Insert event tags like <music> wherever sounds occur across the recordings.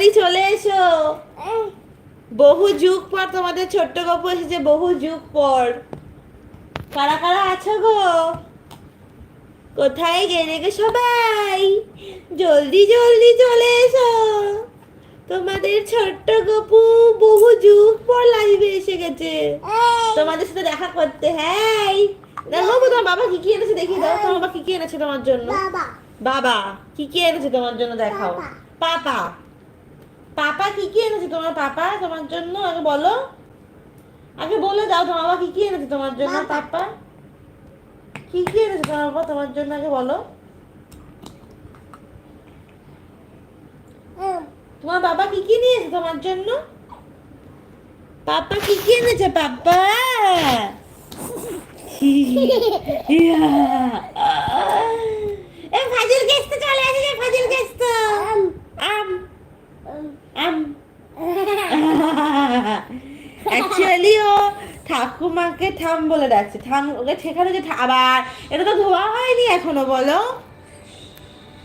তাড়াতাড়ি চলে এসো। বহু যুগ পর তোমাদের ছোট্ট গল্প এসেছে বহু যুগ পর। কারা কারা আছো গো? কোথায় গেলে গো সবাই? জলদি জলদি চলে এসো। তোমাদের ছোট্ট গপু বহু যুগ পর লাইভে এসে গেছে। তোমাদের সাথে দেখা করতে হ্যাঁ। দেখো গো, তোমার বাবা কি কি এনেছে দেখিয়ে দাও। তোমার বাবা কি কি এনেছে তোমার জন্য? বাবা। কি কি এনেছে তোমার জন্য দেখাও। পাপা। পাপা কি কি এনেছে তোমার পাপা? তোমার জন্য? আগে বলো। আগে বলে দাও তোমার বাবা কি কি এনেছে তোমার জন্য? পাপা। কি কি এনেছে তোমার বাবা তোমার জন্য? আগে বলো। তোমার বাবা কি কি নিয়েছে তোমার জন্য? পাপা কি কি এনেছে পাপা? <laughs> এ ফাজিল গেস্ট চলে এসেছে ফাজিল গেস্ট আম, আম আম, আম অ্যাকচুয়ালি ও ঠাম বলে ডাকছে থাম ওকে ঠেকানো যে আবার এটা তো ধোয়া হয়নি এখনও বলো।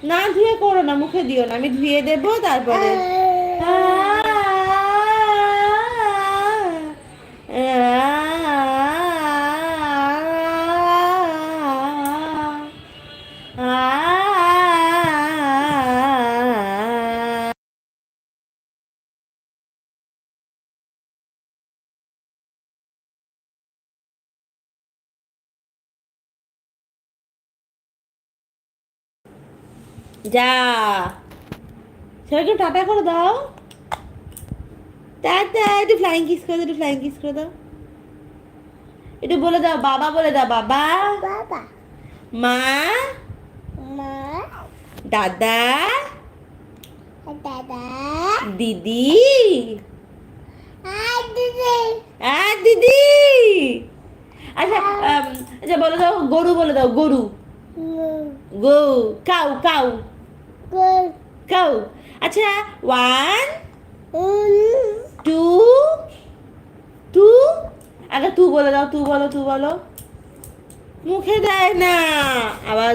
না ধুয়ে করো না মুখে দিও না আমি ধুয়ে দেবো তারপরে। যা। সবাইকে টাটা করে দাও। টাটা একটু ফ্লাইং কিস করে দাও একটু ফ্লাইং কিস করে দাও। একটু বলে দাও বাবা বলে দাও বাবা। বাবা। মা। মা। দাদা। দাদা। দিদি। আর দিদি। আর দিদি। আচ্ছা আচ্ছা বলে দাও গরু বলে দাও গরু। গো কাউ কাউ। কাউ আচ্ছা ওয়ান টু টু আগে তু বলে দাও তু বলো তু বলো। মুখে দেয় না। আবার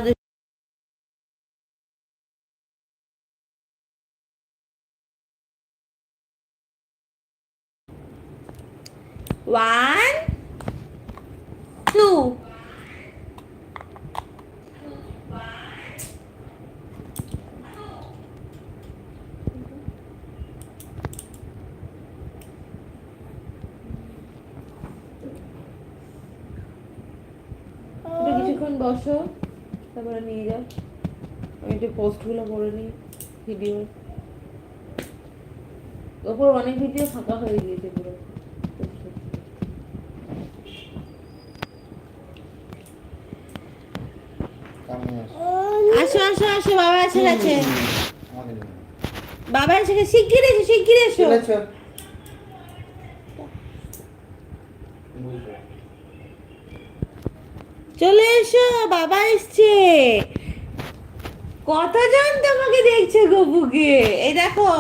ওয়ান টু একটু কিছুক্ষণ বসো তারপরে নিয়ে যাও আমি একটু পোস্টগুলো করে নিই ভিডিও ওপর অনেক ভিডিও ফাঁকা হয়ে গিয়েছে পুরো বাবা এসে গেছে বাবা এসে শিগগির এসো শিগগির এসো চলে এসো, বাবা এসছে। কতজন তোমাকে দেখছে গপুকে এই দেখো।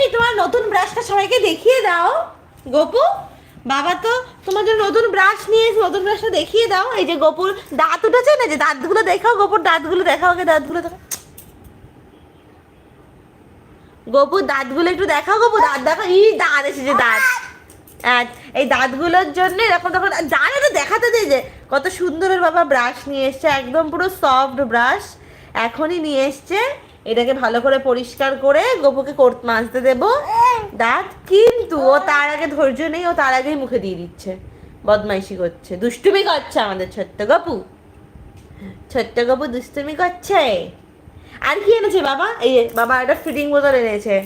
এই তোমার নতুন ব্রাশটা সবাইকে দেখিয়ে দাও। গপু, বাবা তো তোমার জন্য নতুন ব্রাশ নিয়ে এসে নতুন ব্রাশটা দেখিয়ে দাও। এই যে গপুর দাঁত উঠেছে না যে দাঁতগুলো দেখাও, গপুর দাঁতগুলো দেখাও আগে, দাঁতগুলো দেখাও। গপুর দাঁতগুলো একটু দেখাও গপু দাঁত দেখো, ই দাঁত এসেছে দাঁত। আর এই দাঁতগুলোর জন্য এরকম তখন জানে তো দেখাতে দে যে কত সুন্দরের বাবা ব্রাশ নিয়ে এসছে, একদম পুরো সফট ব্রাশ এখনই নিয়ে এসছে, এটাকে ভালো করে পরিষ্কার করে গোপুকে কোর্ট মাজতে দেব। দাঁত কিন্তু ও তার আগে ধৈর্য নেই, ও তার আগেই মুখে দিয়ে দিচ্ছে। বদমাইশি করছে। দুষ্টুমি করছে আমাদের ছোট্ট গপু। ছোট্ট গপু দুষ্টুমি করছে। আর কি এনেছে বাবা? এই বাবা একটা ফিডিং বোতল এনেছে।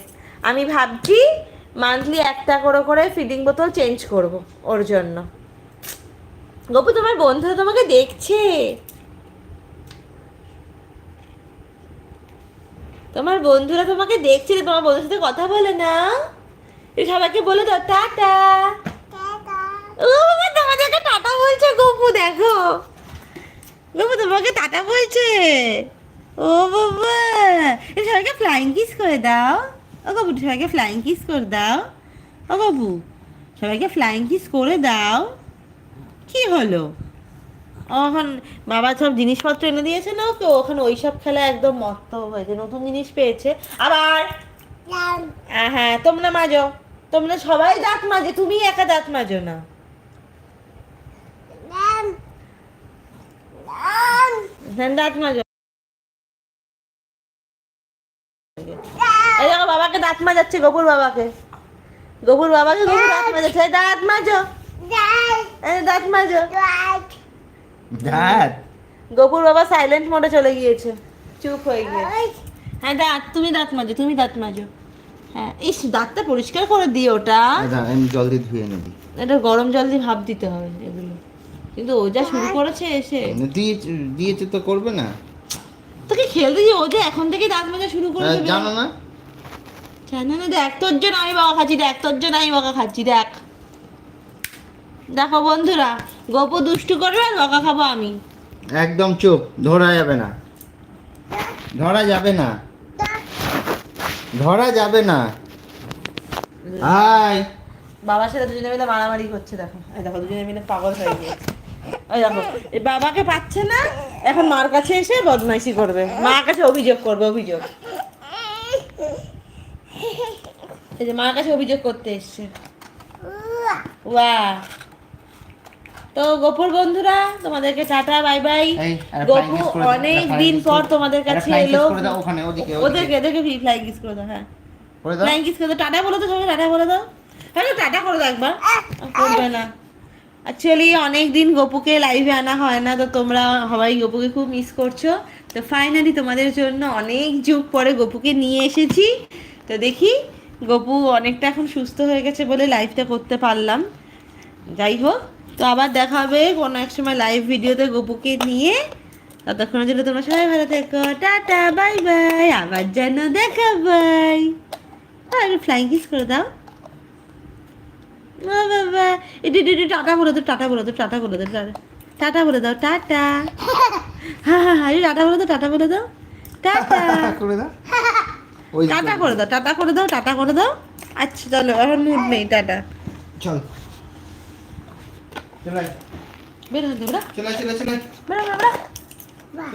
আমি ভাবছি মান্থলি একটা করে করে ফিডিং বোতল চেঞ্জ করব ওর জন্য। গপু, তোমার বন্ধুরা তোমাকে দেখছে। তোমার বন্ধুরা তোমাকে দেখছে তোমার বন্ধুর সাথে কথা বলে না? সবাইকে বলে দাও, টাটা। ও বাবা, তোমাদেরকে টাটা বলছে গপু, দেখো। গপু, তোমাকে টাটা বলছে। ও বাবা সবাইকে ফ্লাইং কিস করে দাও। ও গপু, সবাইকে ফ্লাইং কিস করে দাও। ও গপু, সবাইকে ফ্লাইং কিস করে দাও। কি হলো? ওখান বাবা সব জিনিসপত্র এনে দিয়েছে না ওকে? ওখানে ওইসব খেলা একদম মস্ত হয়েছে, নতুন জিনিস পেয়েছে। আবার? হ্যাঁ তোমরা মাজো। তোমরা সবাই দাঁত মাজে, তুমি একা দাঁত মাজো না। দাঁত মাজো। বাবাকে দাঁত মাজাচ্ছে, গোপুর বাবাকে। গোপুর বাবাকে গোপুর দাঁত মাজাচ্ছে দাঁত মাজো। দাঁত মাজো দাঁত গোপুর বাবা সাইলেন্ট মোডে চলে গিয়েছে। চুপ হয়ে গিয়েছে হ্যাঁ দাঁত তুমি দাঁত মাজো তুমি দাঁত মাজো। হ্যাঁ ইস দাঁতটা পরিষ্কার করে দিও ওটা। আমি জল দিয়ে ধুয়ে নেবি। এটা গরম জল দিয়ে ভাপ দিতে হবে এগুলো। কিন্তু ও যা শুরু করেছে এসে। দিয়েছে দিয়েছে তো করবে না। তোকে খেলতে দিয়ে ও যে এখন থেকে দাঁত মাজা শুরু করে হ্যাঁ, দেবে জানো না? জানো না দেখ তোর জন্য আমি বকা খাচ্ছি দেখ তোর জন্য আমি বকা খাচ্ছি দেখ। দেখো বন্ধুরা গপু দুষ্টু করবে আর বকা খাব আমি। একদম চুপ ধরা যাবে না। ধরা যাবে না। ধরা যাবে না। আয়। বাবার সাথে দুজনে মিলে মারামারি করছে দেখো। এই দেখো দুজনে মিলে পাগল হয়ে গিয়েছে। ওই দেখো এই বাবাকে পাচ্ছে না এখন মার কাছে এসে বদমাইশি করবে। মার কাছে অভিযোগ করবে অভিযোগ। এই যে মার কাছে অভিযোগ করতে এসছে। ওয়া তো গোপুর বন্ধুরা তোমাদেরকে টাটা বাই বাই গোপু অনেক দিন পর তোমাদের কাছে এলো। ওখানে, ওদিকে, ওদিকে। ওদেরকে ওদেরকে ফ্লাইং কিস করে দাও হ্যাঁ। করে দাও। ফ্লাইং কিস করে দাও। টাটা বলে দাও সবাই টাটা বলে দাও। হ্যাঁ টাটা করে দাও একবার। করবে না। অ্যাকচুয়ালি অনেক দিন গপুকে লাইভে আনা হয় না তো তোমরা সবাই গপুকে খুব মিস করছ। তো ফাইনালি তোমাদের জন্য অনেক যুগ পরে গপুকে নিয়ে এসেছি। তো দেখি গপু অনেকটা এখন সুস্থ হয়ে গেছে বলে লাইভটা করতে পারলাম। যাই হোক। তো আবার দেখা হবে কোনো এক সময় লাইভ ভিডিওতে গপুকে নিয়ে। ততক্ষণের জন্য তোমরা সবাই ভালো থেকো। টাটা বাই বাই আবার যেন দেখা বাই আর ফ্লাইং কিস করে দাও। বাবা এটি এটি টাটা বলে দাও টাটা বলে দাও টাটা বলে দাও টাটা টাটা বলে দাও টাটা। হ্যাঁ হ্যাঁ হ্যাঁ টাটা বলে দাও টাটা বলে দাও টাটা। <laughs> করে দাও। টাটা করে দাও টাটা করে দাও টাটা করে দাও। আচ্ছা চলো এখন মুড নেই টাটা। চল। চলে বেরো বেরো চলে চলে চলে বেরো বেরো